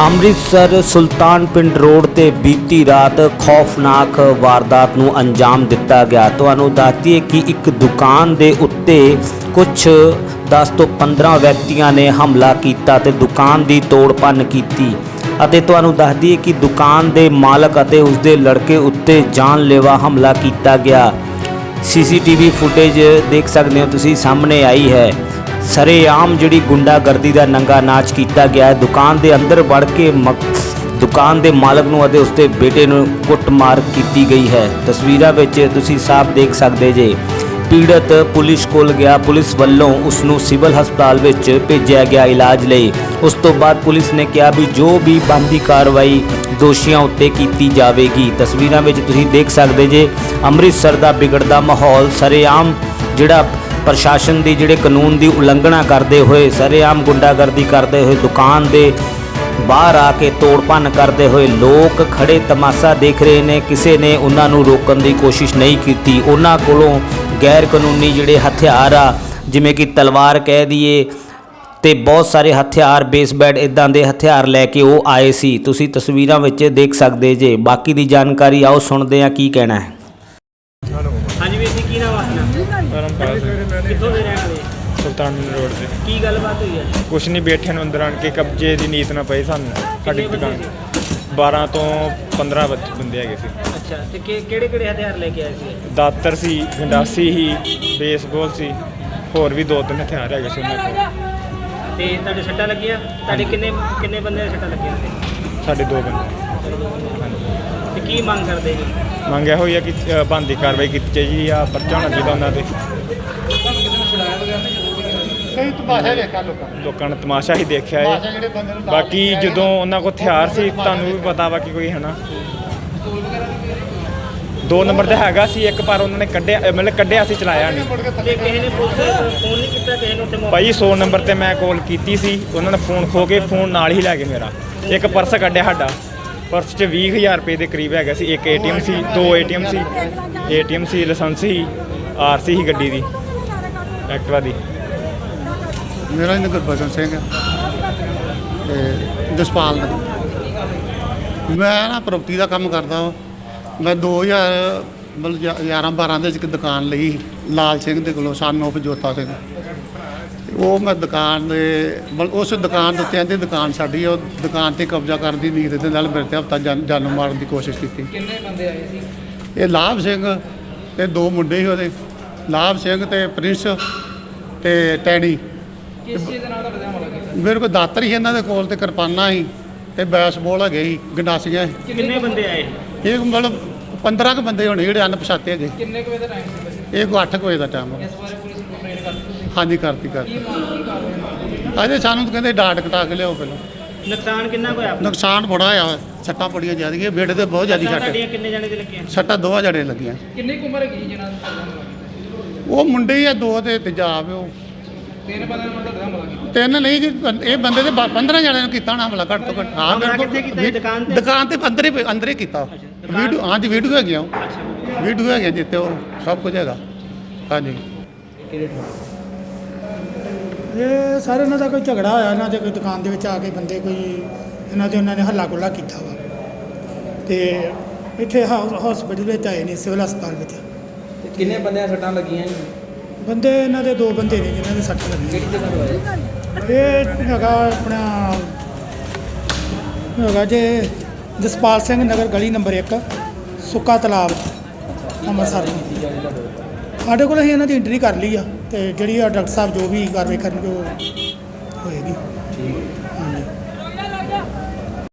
ਅੰਮ੍ਰਿਤਸਰ ਸੁਲਤਾਨ ਪਿੰਡ ਰੋਡ ਤੇ ਬੀਤੀ ਰਾਤ ਖੌਫਨਾਕ ਵਾਰਦਾਤ ਨੂੰ ਅੰਜਾਮ ਦਿੱਤਾ ਗਿਆ। ਤੁਹਾਨੂੰ ਦੱਸਦੀਏ ਕਿ ਇੱਕ ਦੁਕਾਨ ਦੇ ਉੱਤੇ ਕੁਝ 10 ਤੋਂ 15 ਵਿਅਕਤੀਆਂ ਨੇ ਹਮਲਾ ਕੀਤਾ ਤੇ ਦੁਕਾਨ ਦੀ ਤੋੜਪੰਨ ਕੀਤੀ। ਅਤੇ ਤੁਹਾਨੂੰ ਦੱਸ ਦਈਏ ਕਿ ਦੁਕਾਨ ਦੇ ਮਾਲਕ ਅਤੇ ਉਸਦੇ ਲੜਕੇ ਉੱਤੇ ਜਾਨਲੇਵਾ ਹਮਲਾ ਕੀਤਾ ਗਿਆ। ਸੀਸੀਟੀਵੀ ਫੁਟੇਜ ਦੇਖ ਸਕਦੇ ਹੋ, ਤੁਸੀਂ ਸਾਹਮਣੇ ਆਈ ਹੈ। ਸਰੇਆਮ ਜਿਹੜੀ ਗੁੰਡਾਗਰਦੀ ਦਾ ਨੰਗਾ ਨਾਚ ਕੀਤਾ ਗਿਆ ਹੈ। ਦੁਕਾਨ ਦੇ ਅੰਦਰ ਵੜ ਕੇ ਮਕ- ਦੁਕਾਨ ਦੇ ਮਾਲਕ ਨੂੰ ਅਤੇ ਉਸਦੇ ਬੇਟੇ ਨੂੰ ਕੁੱਟਮਾਰ ਕੀਤੀ ਗਈ ਹੈ। ਤਸਵੀਰਾਂ ਵਿੱਚ ਤੁਸੀਂ ਸਾਫ਼ ਦੇਖ ਸਕਦੇ ਜੇ, ਪੀੜਤ ਪੁਲਿਸ ਕੋਲ ਗਿਆ। ਪੁਲਿਸ ਵੱਲੋਂ ਉਸ ਨੂੰ ਸਿਵਲ ਹਸਪਤਾਲ ਵਿੱਚ ਭੇਜਿਆ ਗਿਆ ਇਲਾਜ ਲਈ। ਉਸ ਤੋਂ ਬਾਅਦ ਪੁਲਿਸ ਨੇ ਕਿਹਾ ਵੀ ਜੋ ਵੀ ਬੰਦੀ ਕਾਰਵਾਈ ਦੋਸ਼ੀਆਂ ਉੱਤੇ ਕੀਤੀ ਜਾਵੇਗੀ। ਤਸਵੀਰਾਂ ਵਿੱਚ ਤੁਸੀਂ ਦੇਖ ਸਕਦੇ ਜੇ, ਅੰਮ੍ਰਿਤਸਰ ਦਾ ਵਿਗੜਦਾ ਮਾਹੌਲ ਸਰੇਆਮ ਜਿਹੜਾ ਪ੍ਰਸ਼ਾਸਨ ਦੀ ਜਿਹੜੇ ਕਾਨੂੰਨ ਦੀ ਉਲੰਘਣਾ ਕਰਦੇ ਹੋਏ ਸਰੇਆਮ ਗੁੰਡਾਗਰਦੀ ਕਰਦੇ ਹੋਏ ਦੁਕਾਨ ਦੇ ਬਾਹਰ ਆ ਕੇ ਤੋੜਪੰਨ ਕਰਦੇ ਹੋਏ ਲੋਕ ਖੜੇ ਤਮਾਸ਼ਾ ਦੇਖ ਰਹੇ ਨੇ। ਕਿਸੇ ਨੇ ਉਹਨਾਂ ਨੂੰ ਰੋਕਣ ਦੀ ਕੋਸ਼ਿਸ਼ ਨਹੀਂ ਕੀਤੀ। ਉਹਨਾਂ ਕੋਲੋਂ ਗੈਰ ਕਾਨੂੰਨੀ ਜਿਹੜੇ ਹਥਿਆਰ ਆ ਜਿਵੇਂ ਕਿ ਤਲਵਾਰ ਕਹਿ ਦਈਏ ਤੇ ਬਹੁਤ ਸਾਰੇ ਹਥਿਆਰ ਬੇਸਬੈਟ ਇਦਾਂ ਦੇ ਹਥਿਆਰ ਲੈ ਕੇ ਉਹ ਆਏ ਸੀ। ਤੁਸੀਂ ਤਸਵੀਰਾਂ ਵਿੱਚ ਦੇਖ ਸਕਦੇ ਜੇ। ਬਾਕੀ ਦੀ ਜਾਣਕਾਰੀ ਆਓ ਸੁਣਦੇ ਆ ਕੀ ਕਹਿਣਾ ਹੈ। ਹਾਂਜੀ ਵੀਰ ਜੀ ਕੀ ਨਾਮ ਆ ਆਪਣਾ? ਧਰਮਪਾਲ ਸਿੰਘ। ਕਿੱਥੋਂ ਦੇ ਰਹਿਣ ਵਾਲੇ ਸੁਲਤਾਨਪੁਰ ਰੋਡ ਤੇ। ਕੀ ਗੱਲਬਾਤ ਹੋਈ ਹੈ ਕੁਛ ਨਹੀਂ ਬੈਠੇ ਨੂੰ ਅੰਦਰ ਆਣ ਕੇ ਕਬਜ਼ੇ ਦੀ ਨੀਤ ਨਾ ਪਈ ਸਾਨੂੰ ਸਾਡੀ ਕਿੰਨੇ ਦੁਕਾਨ ਬੰਦੇ 12 ਤੋਂ 15 ਬੱਚ- ਬੰਦੇ ਹੈਗੇ ਸੀ। ਅੱਛਾ ਤੇ ਕਿਹੜੇ ਕਿਹੜੇ ਹਥਿਆਰ ਲੈ ਕੇ ਆਏ ਸੀ? ਦਾਤਰ ਸੀ ਗੰਡਾਸੀ ਸੀ ਬੇਸਬਾਲ ਸੀ ਹੋਰ ਵੀ ਦੋ ਤਿੰਨ ਹਥਿਆਰ ਹੈਗੇ ਸੀ ਉਹਨਾਂ ਕੋਲ। ਤੇ ਤੁਹਾਡੇ ਸੱਟਾਂ ਲੱਗੀਆਂ? ਤੁਹਾਡੇ ਕਿੰਨੇ ਕਿੰਨੇ ਬੰਦੇ ਦੇ ਸੱਟਾਂ ਲੱਗੀਆਂ? ਤੇ ਸਾਡੇ ਦੋ ਬੰਦੇ। ਤੇ ਕੀ ਮੰਗ ਕਰਦੇ ਜੀ? ਮੰਗਿਆ ਹੋਈ ਆ ਕਿ ਅ, ਬਣਦੀ ਕਾਰਵਾਈ ਕੀਤੀ ਚਾਹੀਦੀ ਆ ਪਰਚਾ ਹੋਣਾ ਚਾਹੀਦਾ ਉਹਨਾਂ ਤੇ। ਕਈ ਤਮਾਸ਼ਾ ਵੇਖਿਆ ਲੋਕਾਂ ਨੇ ਲੋਕਾਂ ਨੇ ਤਮਾਸ਼ਾ ਹੀ ਦੇਖਿਆ ਤਮਾਸ਼ਾ ਹੈ ਜਿਹੜੇ ਬੰਦੇ ਨੂੰ ਬਾਕੀ ਜਦੋਂ ਉਹਨਾਂ ਕੋਲ ਹਥਿਆਰ ਸੀ ਤੁਹਾਨੂੰ ਵੀ ਪਤਾ ਵਾ ਕਿ ਕੋਈ ਹਨਾ ਦੋ ਨੰਬਰ ਤੇ ਹੈਗਾ ਸੀ ਇੱਕ ਪਰ ਉਹਨਾਂ ਨੇ ਕੱਢਿਆ ਮਤਲਬ ਕੱਢਿਆ ਸੀ ਚਲਾਇਆ ਨਹੀਂ। ਤੇ ਕਿਸੇ ਨੇ ਪੁਲਿਸ ਨੂੰ ਫੋਨ ਨਹੀਂ ਕੀਤਾ ਕਿਸੇ ਨੂੰ ਉੱਥੇ ਮੌਕੇ ਭਾਈ 100 ਨੰਬਰ ਤੇ ਮੈਂ ਕਾਲ ਕੀਤੀ ਸੀ। ਉਹਨਾਂ ਨੇ ਫੋਨ ਖੋ ਕੇ ਫੋਨ ਨਾਲ ਹੀ ਲੈ ਗਏ ਮੇਰਾ। ਇੱਕ ਪਰਸ ਕੱਢਿਆ ਸਾਡਾ। ਪਰਸ 'ਚ 20000 ਰੁਪਏ ਦੇ ਕਰੀਬ ਹੈਗਾ ਸੀ। ਇੱਕ ਏਟੀਐਮ ਸੀ ਦੋ ਏਟੀਐਮ ਸੀ ਏਟੀਐਮ ਸੀ ਲਾਇਸੈਂਸ ਸੀ ਆਰਸੀ ਸੀ ਗੱਡੀ ਦੀ। ਐਕਟਿਵਾ ਦੀ ਮੇਰਾ ਨਾਮ ਗੁਰਬਚਨ ਸਿੰਘ ਹੈ ਤੇ ਜਸਪਾਲ ਦਾ ਮੈਂ ਨਾ ਪ੍ਰੋਪਰਟੀ ਦਾ ਕੰਮ ਕਰਦਾ ਵਾਂ। ਮੈਂ 2000 ਮਤਲਬ 11 12 ਦੇ ਵਿੱਚ ਇੱਕ ਦੁਕਾਨ ਲਈ ਲਾਲ ਸਿੰਘ ਦੇ ਕੋਲੋਂ ਸਾਨੂੰ ਆਫ ਜੋਤਾ ਸਿੰਘ। ਤੇ ਉਹ ਮੈਂ ਦੁਕਾਨ ਦੇ ਮਤਲਬ ਉਸ ਦੁਕਾਨ ਦੇ ਉੱਤੇ ਆਂਦੇ ਦੁਕਾਨ ਸਾਡੀ ਉਹ ਦੁਕਾਨ ਤੇ ਕਬਜ਼ਾ ਕਰਨ ਦੀ ਨੀਤ ਦੇ ਨਾਲ ਮੇਰੇ ਤੇ ਹਫਤਾ ਜਾਨ ਮਾਰਨ ਦੀ ਕੋਸ਼ਿਸ਼ ਕੀਤੀ। ਕਿੰਨੇ ਬੰਦੇ ਆਏ ਸੀ? ਇਹ ਲਾਭ ਸਿੰਘ ਤੇ ਦੋ ਮੁੰਡੇ ਸੀ ਉਹਦੇ। ਲਾਭ ਸਿੰਘ ਤੇ ਪ੍ਰਿੰਸ ਤੇ ਟੈਣੀ। ਕਿਸ ਚੀਜ਼ ਦੇ ਨਾਲ ਤੁਹਾਡੇ ਹਮਲਾ ਕੀਤਾ? ਮੇਰੇ ਕੋਲ ਦਾਤਰ ਸੀ ਇਹਨਾਂ ਦੇ ਕੋਲ ਤੇ ਕਿਰਪਾਨਾਂ ਸੀ ਤੇ ਬੈਸਬਾਲ ਹੈਗੇ ਸੀ ਗੰਡਾਸੀਆਂ ਸੀ ਕਿੰਨੇ ਬੰਦੇ ਆਏ? ਇਹ ਮਤਲਬ 15 ਕੁ ਬੰਦੇ ਹੋਣੇ ਜਿਹੜੇ ਅਣਪਛਾਤੇ ਹੈਗੇ। ਕਿੰਨੇ ਕੁ ਵਜੇ ਦਾ ਟਾਈਮ ਸੀ ਇਹ ਕੋਈ 8 ਵਜੇ ਦਾ ਟਾਈਮ ਇਸ ਬਾਰੇ ਪੁਲਿਸ ਨੂੰ ਕੰਪਲੇਂਟ ਕਰਤੀ ਹਾਂਜੀ ਕਰਤੀ ਕਰਤੀ। ਅਜੇ ਸਾਨੂੰ ਤਾਂ ਕਹਿੰਦੇ ਡਾਟ ਕਟਾ ਕੇ ਲਿਆਓ ਪਹਿਲਾਂ। ਨੁਕਸਾਨ ਕਿੰਨਾ ਕੁ ਹੋਇਆ? ਨੁਕਸਾਨ ਬੜਾ ਹੋਇਆ ਸੱਟਾਂ ਬੜੀਆਂ ਜ਼ਿਆਦੀਆਂ ਬੇੜੇ ਤੇ ਬਹੁਤ ਜ਼ਿਆਦਾ ਸੱਟਾਂ ਸੱਟ। ਤੁਹਾਡੀਆਂ ਕਿੰਨੇ ਜਾਣੇ ਦੇ ਲੱਗੀਆਂ? ਸੱਟਾਂ ਦੋਵਾਂ ਜੜੇ ਲੱਗੀਆਂ। ਕਿੰਨੀ ਕੁ ਉਮਰ ਹੈਗੀ ਜਿਹਨਾਂ ਦੀ ਉਹ ਮੁੰਡੇ ਹੀ ਆ ਦੋ ਤੇ ਤੇਜਾਬ ਉਹ। ਤਿੰਨ ਬੰਦੇ ਨੇ ਤੁਹਾਡੇ ਹਮਲਾ ਕੀਤਾ? ਤਿੰਨ ਨਹੀਂ ਜੀ ਬੰ- ਇਹ ਬੰਦੇ ਦੇ 15 ਜਣਿਆਂ ਨੂੰ ਕੀਤਾ ਹੋਣਾ ਹਮਲਾ ਘੱਟ ਤੋਂ ਘੱਟ। ਹਾਂ ਹਮਲਾ ਬਿਲਕੁਲ। ਕਿੱਥੇ ਕੀਤਾ ਜੀ? ਦੁਕਾਨ ਤੇ? ਦੁਕਾਨ ਤੇ ਅੰਦਰ ਹੀ ਅੰਦਰ ਹੀ ਕੀਤਾ। ਵੀਡੀਓ ਹਾਂਜੀ ਵੀਡੀਓ ਹੈਗੀਆਂ ਉਹ। ਵੀਡੀਓ। ਹੈਗੀਆਂ ਜਿੱਤੇ ਉਹ ਸਭ ਕੁਝ ਹੈਗਾ। ਹਾਂਜੀ। ਇਹ ਸਾਰੇ ਇਹਨਾਂ ਦਾ ਕੋਈ ਝਗੜਾ ਹੋਇਆ ਇਹਨਾਂ ਦੇ ਕੋਈ ਦੁਕਾਨ ਦੇ ਵਿੱਚ ਆ ਕੇ ਬੰਦੇ ਕੋਈ ਇਹਨਾਂ ਦੇ ਉਹਨਾਂ ਨੇ ਹੱਲਾ ਗੁੱਲਾ ਕੀਤਾ ਵਾ। ਤੇ ਇੱਥੇ ਹਸਪੀਟਲ ਵਿੱਚ ਆਏ ਨੇ ਸਿਵਲ ਹਸਪਤਾਲ ਵਿੱਚ। ਕਿੰਨੇ ਬੰਦਿਆਂ ਸੱਟਾਂ ਲੱਗੀਆਂ ਜੀ? ਬੰਦੇ ਇਹਨਾਂ ਦੇ ਦੋ ਬੰਦੇ ਨੇ ਜਿਨ੍ਹਾਂ ਦੇ ਸੱਟ ਲੱਗੀ। ਕਿਹੜੀ ਜਗ੍ਹਾ ਤੋਂ ਆਏ? ਇਹ ਹੈਗਾ ਆਪਣਾ ਹੈਗਾ ਜੇ ਜਸਪਾਲ ਸਿੰਘ ਨਗਰ ਗਲੀ ਨੰਬਰ 1 ਸੁੱਕਾ ਤਲਾਬ ਅੰਮ੍ਰਿਤਸਰ। ਤੋਂ ਸਾਡੇ ਕੋਲ ਅਸੀਂ ਇਹਨਾਂ ਦੀ ਐਂਟਰੀ ਕਰ ਲਈ ਆ ਤੇ ਜਿਹੜੀ ਆ ਡਾਕਟਰ ਸਾਹਿਬ ਜੋ ਵੀ ਕਾਰਵਾਈ ਕਰਨਗੇ ਉਹ ਹੋਏਗੀ।